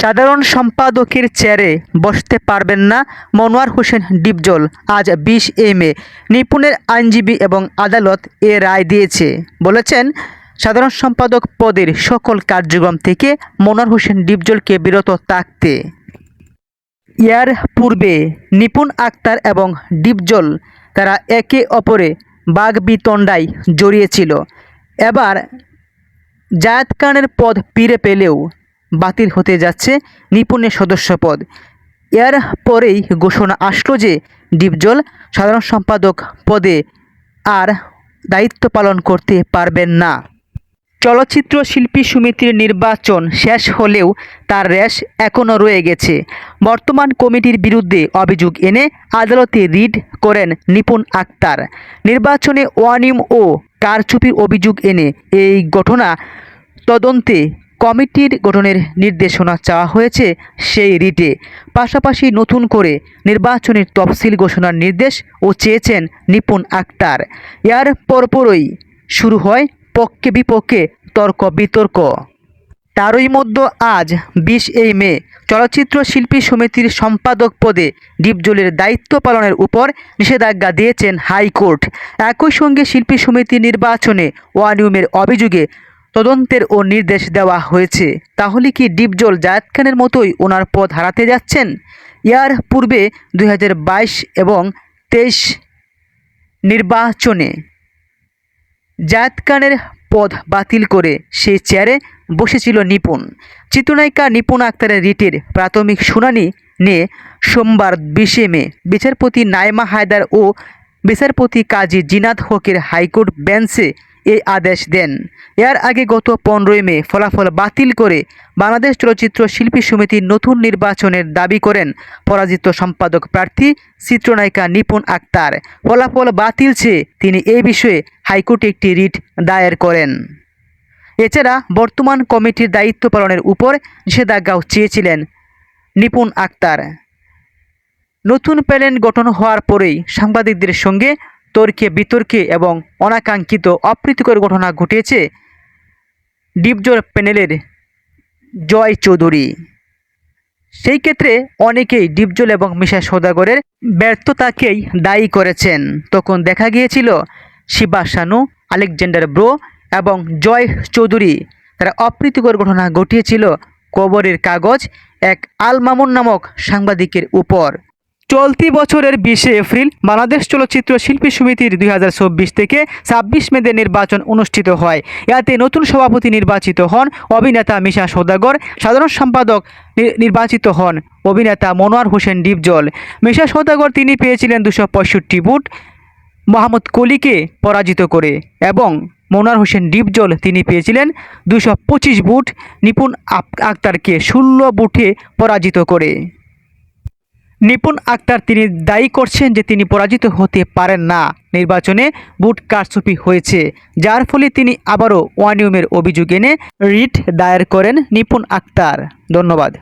সাধারণ সম্পাদকের চেয়ারে বসতে পারবেন না মনোয়ার হোসেন ডিপজল। আজ বিশ এ মে। নিপুণের আইনজীবী এবং আদালত এ রায় দিয়েছে। বলেছেন, সাধারণ সম্পাদক পদের সকল কার্যক্রম থেকে মনোয়ার হোসেন ডিপজলকে বিরত থাকতে। ইয়ার পূর্বে নিপুণ আক্তার এবং ডিপজল তারা একে অপরে বাগবিতণ্ডায় জড়িয়েছিল। এবার জায়াত খানের পদ ফিরে পেলেও বাতিল হতে যাচ্ছে নিপুণের সদস্য পদ এর পরেই ঘোষণা আসলো যে ডিপজল সাধারণ সম্পাদক পদে আর দায়িত্ব পালন করতে পারবেন না। চলচ্চিত্র শিল্পী সমিতির নির্বাচন শেষ হলেও তার রেশ এখনও রয়ে গেছে। বর্তমান কমিটির বিরুদ্ধে অভিযোগ এনে আদালতে রিড করেন নিপুণ আক্তার। নির্বাচনে ওয়ানিম ও কারচুপির অভিযোগ এনে এই ঘটনা তদন্তে কমিটির গঠনের নির্দেশনা চাওয়া হয়েছে সেই রিটে। পাশাপাশি নতুন করে নির্বাচনের তফসিল ঘোষণার নির্দেশ ও চেয়েছেন নিপুণ আক্তার। এর পরপরই শুরু হয় পক্ষে বিপক্ষে তর্ক, বিতর্ক। তারই মধ্যে আজ বিশ এই মে, চলচ্চিত্র শিল্পী সমিতির সম্পাদক পদে ডিপজলের দায়িত্ব পালনের উপর নিষেধাজ্ঞা দিয়েছেন হাইকোর্ট। একই সঙ্গে শিল্পী সমিতি নির্বাচনে ওয়ানিয়মের অভিযোগে তদন্তের ও নির্দেশ দেওয়া হয়েছে। তাহলে কি ডিপজল জায়েদ খানের মতোই ওনার পদ হারাতে যাচ্ছেন? ইয়ার পূর্বে দু হাজার বাইশ এবং তেইশ নির্বাচনে জায়েদ খানের পদ বাতিল করে সেই চেয়ারে বসেছিল নিপুণ। চিত্রনায়িকা নিপুণ আক্তারের রিটের প্রাথমিক শুনানি নিয়ে সোমবার বিশে মে বিচারপতি নাইমা হায়দার ও বিচারপতি কাজী জিনাত হকের হাইকোর্ট বেঞ্চে এই আদেশ দেন। এর আগে গত পনেরোই মে ফলাফল বাতিল করে বাংলাদেশ চলচ্চিত্র শিল্পী সমিতির নতুন নির্বাচনের দাবি করেন পরাজিত সম্পাদক প্রার্থী চিত্রনায়িকা নিপুণ আক্তার। ফলাফল বাতিল চেয়ে তিনি এই বিষয়ে হাইকোর্টে একটি রিট দায়ের করেন। এছাড়া বর্তমান কমিটির দায়িত্ব পালনের উপর নিষেধাজ্ঞাও চেয়েছিলেন নিপুণ আক্তার। নতুন প্যানেল গঠন হওয়ার পরেই সাংবাদিকদের সঙ্গে তর্কে, বিতর্কে এবং অনাকাঙ্ক্ষিত অপ্রীতিকর ঘটনা ঘটেছে ডিপজোর প্যানেলের জয় চৌধুরী। সেই ক্ষেত্রে অনেকেই ডিপজল এবং মিশা সৌদাগরের ব্যর্থতাকেই দায়ী করেছেন। তখন দেখা গিয়েছিল শিবা শানু, আলেকজান্ডার ব্রো এবং জয় চৌধুরী। তারা অপ্রীতিকর ঘটনা ঘটিয়েছিল কবরের কাগজ এক আল মামুন নামক সাংবাদিকের উপর। চলতি বছরের বিশে এপ্রিল বাংলাদেশ চলচ্চিত্র শিল্পী সমিতির দুই হাজার চব্বিশ থেকে ছাব্বিশ মেদের নির্বাচন অনুষ্ঠিত হয়। ইয়াতে নতুন সভাপতি নির্বাচিত হন অভিনেতা মিশা সৌদাগর, সাধারণ সম্পাদক নির্বাচিত হন অভিনেতা মনোয়ার হোসেন ডিপজল। মিশা সৌদাগর তিনি পেয়েছিলেন দুশো পঁয়ষট্টি বুট মোহাম্মদ কলিকে পরাজিত করে এবং মনোয়ার হোসেন ডিপজল তিনি পেয়েছিলেন দুশো পঁচিশ বুট নিপুণ আক্তারকে ষোলো বুটে পরাজিত করে। নিপুণ আক্তার তিনি দায়ী করছেন যে তিনি পরাজিত হতে পারেন না। নির্বাচনে বুট কারচুপি হয়েছে, যার ফলে তিনি আবারও ওয়ানিয়মের অভিযোগ এনে রিট দায়ের করেন নিপুণ আক্তার। ধন্যবাদ।